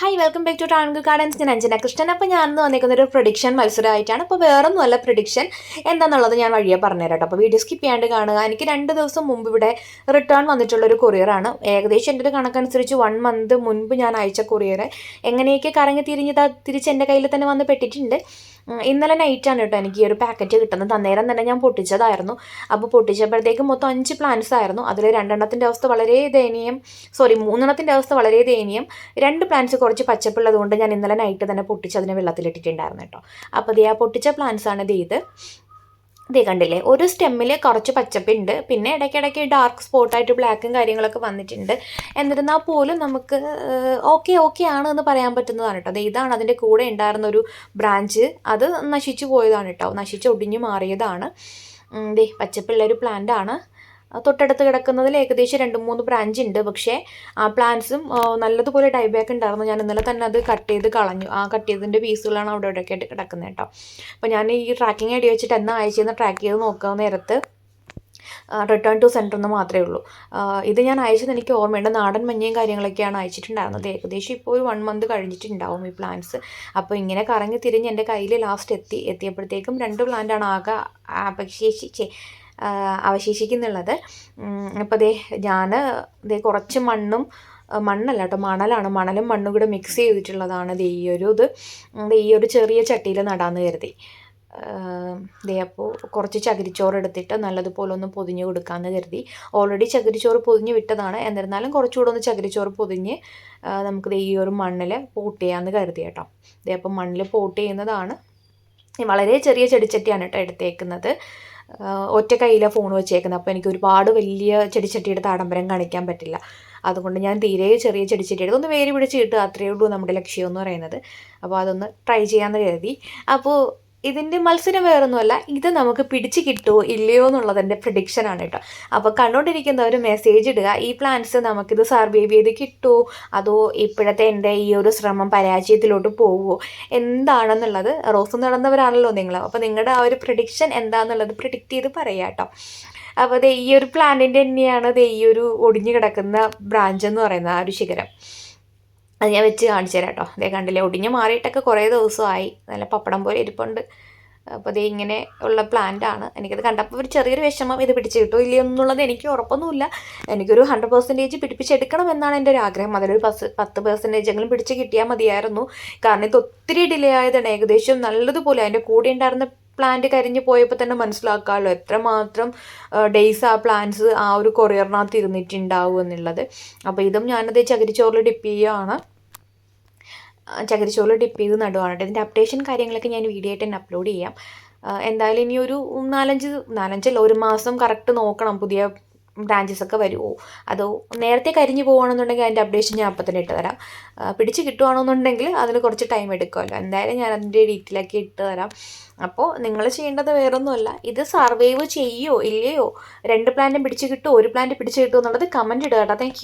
Hi welcome back to Travancore gardens ഞാൻ അഞ്ജന കൃഷ്ണൻ. അപ്പോൾ ഞാൻ ഇന്ന് വന്നിരിക്കുന്ന ഒരു പ്രൊഡിക്ഷൻ മത്സരമായിട്ടാണ്. അപ്പോൾ വേറൊന്നും അല്ല പ്രൊഡിക്ഷൻ എന്താണെന്നുള്ളത് ഞാൻ വഴിയെ പറഞ്ഞുതരാം കേട്ടോ അപ്പോൾ വീഡിയോ സ്കിപ്പ് ചെയ്യാണ്ട് കാണുക. എനിക്ക് രണ്ട് ദിവസം മുമ്പ് ഇവിടെ റിട്ടേൺ വന്നിട്ടുള്ള വന്നിട്ടുള്ളൊരു കൊറിയറാണ് ഏകദേശം എന്റെ ഒരു കണക്കനുസരിച്ച് വൺ മന്ത് മുൻപ് ഞാൻ അയച്ച കൊറിയർ എങ്ങനെയൊക്കെ കറങ്ങി തിരിഞ്ഞത് തിരിച്ച് എന്റെ കയ്യിൽ തന്നെ വന്ന് പെട്ടിട്ടുണ്ട്. ഇന്നലെ നൈറ്റാണ് കേട്ടോ എനിക്ക് ഈ ഒരു പാക്കറ്റ് കിട്ടുന്നത്. അന്നേരം തന്നെ ഞാൻ പൊട്ടിച്ചതായിരുന്നു. അപ്പോൾ പൊട്ടിച്ചപ്പോഴത്തേക്കും മൊത്തം അഞ്ച് പ്ലാന്റ്സ് ആയിരുന്നു. അതിൽ രണ്ടെണ്ണത്തിന്റെ അവസ്ഥ വളരെ ദയനീയം സോറി മൂന്നെണ്ണത്തിന്റെ അവസ്ഥ വളരെ ദയനീയം. രണ്ട് പ്ലാന്റ്സ് കുറച്ച് പച്ചപ്പുള്ളത് കൊണ്ട് ഞാൻ ഇന്നലെ നൈറ്റ് തന്നെ പൊട്ടിച്ച് അതിനെ വെള്ളത്തിലിട്ടിട്ടുണ്ടായിരുന്നു കേട്ടോ. അപ്പോൾ അതേ ആ പൊട്ടിച്ച പ്ലാന്റ്സ് ആണ് ഇത്. ഇത് കണ്ടില്ലേ? ഒരു സ്റ്റെമ്മിൽ കുറച്ച് പച്ചപ്പുണ്ട്. പിന്നെ ഇടയ്ക്കിടയ്ക്ക് ഡാർക്ക് സ്പോട്ടായിട്ട് ബ്ലാക്കും കാര്യങ്ങളൊക്കെ വന്നിട്ടുണ്ട്. എന്നിരുന്നാൽ പോലും നമുക്ക് ഓക്കെ ഓക്കെ ആണ് എന്ന് പറയാൻ പറ്റുന്നതാണ് കേട്ടോ. ദേ ഇതാണ് അതിന്റെ കൂടെ ഉണ്ടായിരുന്ന ഒരു ബ്രാഞ്ച് അത് നശിച്ചു പോയതാണ് കേട്ടോ. നശിച്ച് ഒടിഞ്ഞു മാറിയതാണ്. ദേ പച്ചപ്പുള്ള ഒരു പ്ലാന്റ് ആണ്. തൊട്ടടുത്ത് കിടക്കുന്നതിൽ ഏകദേശം രണ്ട് മൂന്ന് ബ്രാഞ്ച് ഉണ്ട്. പക്ഷേ ആ പ്ലാന്റ്സും നല്ലതുപോലെ ഡൈബാക്ക് ഉണ്ടായിരുന്നു. ഞാൻ ഇന്നലെ തന്നെ അത് കട്ട് ചെയ്ത് കളഞ്ഞു. ആ കട്ട് ചെയ്തതിന്റെ പീസുകളാണ് അവിടെ ഇവിടെയൊക്കെ ആയിട്ട് കിടക്കുന്നത് കേട്ടോ. അപ്പോൾ ഞാൻ ഈ ട്രാക്കിംഗ് ഐഡിയ വെച്ചിട്ട് എന്നാ അയച്ചെന്ന് ട്രാക്ക് ചെയ്ത് നോക്കാൻ നേരത്ത് റിട്ടേൺ ടു സെന്റർ എന്ന് മാത്രമേ ഉള്ളൂ. ഇത് ഞാൻ അയച്ചത് എനിക്ക് ഓർമ്മയുണ്ട്. നാടൻ മഞ്ഞയും കാര്യങ്ങളൊക്കെയാണ് അയച്ചിട്ടുണ്ടായിരുന്നത്. ഏകദേശം ഇപ്പോൾ ഒരു വൺ മന്ത് കഴിഞ്ഞിട്ടുണ്ടാവും ഈ പ്ലാന്റ്സ് അപ്പോൾ ഇങ്ങനെ കറങ്ങി തിരിഞ്ഞ് എന്റെ കയ്യിൽ ലാസ്റ്റ് എത്തി. എത്തിയപ്പോഴത്തേക്കും രണ്ട് പ്ലാന്റാണ് ആകെ അപശേഷിച്ച് അവശേഷിക്കുന്നുള്ളത്. അപ്പോൾ ദേ ഞാൻ ദേ കുറച്ച് മണ്ണും മണ്ണല്ല കേട്ടോ മണലാണ്. മണലും മണ്ണും കൂടെ മിക്സ് ചെയ്തിട്ടുള്ളതാണ് ദേ ഈ ഒരു ഇത്. ഈ ഒരു ചെറിയ ചട്ടിയിൽ നടാന്ന് കരുതി. ദേ അപ്പോൾ കുറച്ച് ചകിരിച്ചോറ് എടുത്തിട്ട് നല്ലതുപോലെ ഒന്ന് പൊതിഞ്ഞ് കൊടുക്കാമെന്ന് കരുതി. ഓൾറെഡി ചകിരിച്ചോറ് പൊതിഞ്ഞ് വിട്ടതാണ്. എന്നിരുന്നാലും കുറച്ചുകൂടെ ഒന്ന് ചകിരിച്ചോറ് പൊതിഞ്ഞ് നമുക്ക് ദേ ഈ ഒരു മണ്ണിൽ പോട്ട് ചെയ്യാമെന്ന് കരുതി കേട്ടോ. ദേ അപ്പോൾ മണ്ണിൽ പോട്ട് ചെയ്യുന്നതാണ് വളരെ ചെറിയ ചെടിച്ചട്ടിയാണ് കേട്ടോ എടുത്തേക്കുന്നത്. ഒറ്റ കയ്യിലാണ് ഫോൺ വെച്ചേക്കുന്നത് അപ്പോൾ എനിക്ക് ഒരുപാട് വലിയ ചെടിച്ചട്ടിയുടെ താടംബരം കാണിക്കാൻ പറ്റില്ല. അതുകൊണ്ട് ഞാൻ തീരെ ചെറിയ ചെടിച്ചട്ടി എടുത്ത് ഒന്ന് വേര് പിടിച്ച് കിട്ടുക അത്രയേ ഉള്ളൂ നമ്മുടെ ലക്ഷ്യം എന്ന് പറയുന്നത്. അപ്പോൾ അതൊന്ന് ട്രൈ ചെയ്യാമെന്ന് കരുതി. അപ്പോൾ ഇതിന്റെ മത്സരം വേറൊന്നുമല്ല ഇത് നമുക്ക് പിടിച്ച് കിട്ടുമോ ഇല്ലയോ എന്നുള്ളത് എന്റെ പ്രഡിക്ഷനാണ് കേട്ടോ. അപ്പോൾ കണ്ടുകൊണ്ടിരിക്കുന്നവർ മെസ്സേജ് ഇടുക ഈ പ്ലാൻസ് നമുക്കിത് സർവൈവ് ചെയ്ത് കിട്ടുമോ അതോ ഇപ്പോഴത്തെ എന്റെ ഈ ഒരു ശ്രമം പരാജയത്തിലോട്ട് പോവുമോ എന്താണെന്നുള്ളത് റോസ് നടന്നവരാണല്ലോ നിങ്ങൾ. അപ്പോൾ നിങ്ങളുടെ ആ ഒരു പ്രഡിക്ഷൻ എന്താണെന്നുള്ളത് പ്രിഡിക്റ്റ് ചെയ്ത് പറയാം കേട്ടോ. അപ്പോൾ ദേ ഈ ഒരു പ്ലാന്റിന്റെ തന്നെയാണ് ദേ ഈ ഒരു ഒടിഞ്ഞു കിടക്കുന്ന ബ്രാഞ്ച് എന്ന് പറയുന്നത് ആ ഒരു ശിഖരം. അത് ഞാൻ വെച്ച് കാണിച്ചു തരാം കേട്ടോ അതേ കണ്ടില്ലേ ഒടിഞ്ഞ് മാറിയിട്ടൊക്കെ കുറേ ദിവസമായി. നല്ല പപ്പടം പോലെ ഇരിപ്പുണ്ട്. അപ്പോൾ ദേ ഇങ്ങനെ ഉള്ള പ്ലാന്റ് ആണ്. എനിക്കത് കണ്ടപ്പോൾ ഒരു ചെറിയൊരു വിഷമം ഇത് പിടിച്ച് കിട്ടുമോ ഇല്ല എന്നുള്ളത് എനിക്ക് ഉറപ്പൊന്നുമില്ല. എനിക്കൊരു ഹൺഡ്രഡ് പെർസെന്റേജ് പിടിപ്പിച്ചെടുക്കണം എന്നാണ് എന്റെ ഒരു ആഗ്രഹം. അതിലൊരു പത്ത് പത്ത് പെർസെന്റേജ് എങ്കിലും പിടിച്ച് കിട്ടിയാൽ മതിയായിരുന്നു. കാരണം ഇത് ഒത്തിരി ഡിലേ ആയതാണ്. ഏകദേശം നല്ലതുപോലെ അതിന്റെ കൂടെ ഉണ്ടായിരുന്ന പ്ലാന്റ് കരിഞ്ഞു പോയപ്പോൾ തന്നെ മനസ്സിലാക്കാമല്ലോ എത്രമാത്രം ഡേയ്സ് ആ പ്ലാന്റ്സ് ആ ഒരു കൊറിയറിനകത്ത് ഇരുന്നിട്ടുണ്ടാവും എന്നുള്ളത്. അപ്പോൾ ഇതും ഞാനത് ചകിരിച്ചോറിൽ ഡിപ്പ് ചെയ്യുകയാണ് ചകിരിച്ചോറിൽ ഡിപ്പ് ചെയ്ത് നടുവാണ് ഇതിന്റെ അപ്ഡേഷൻ കാര്യങ്ങളൊക്കെ ഞാൻ വീഡിയോ ആയിട്ട് തന്നെ അപ്ലോഡ് ചെയ്യാം. എന്തായാലും ഇനി ഒരു നാലഞ്ച് നാലഞ്ചല്ല ഒരു മാസം കറക്റ്റ് നോക്കണം. പുതിയ ബ്രാഞ്ചസ് ഒക്കെ വരുമോ അതോ നേരത്തെ കരിഞ്ഞു പോകുകയാണെന്നുണ്ടെങ്കിൽ അതിന്റെ അപ്ഡേഷൻ ഞാൻ അപ്പം തന്നെ ഇട്ട് തരാം. പിടിച്ച് കിട്ടുവാണെന്നുണ്ടെങ്കിൽ അതിന് കുറച്ച് ടൈം എടുക്കുമല്ലോ. എന്തായാലും ഞാൻ അതിന്റെ ഡീറ്റെയിലൊക്കെ ഇട്ട് തരാം. അപ്പോൾ നിങ്ങൾ ചെയ്യേണ്ടത് വേറൊന്നുമല്ല. ഇത് സർവൈവ് ചെയ്യോ ഇല്ലയോ? രണ്ട് പ്ലാന്റും പിടിച്ച് കിട്ടുമോ? ഒരു പ്ലാന്റ് പിടിച്ച് കിട്ടുമോ എന്നുള്ളത് കമന്റ് ഇടുക കേട്ടോ. താങ്ക്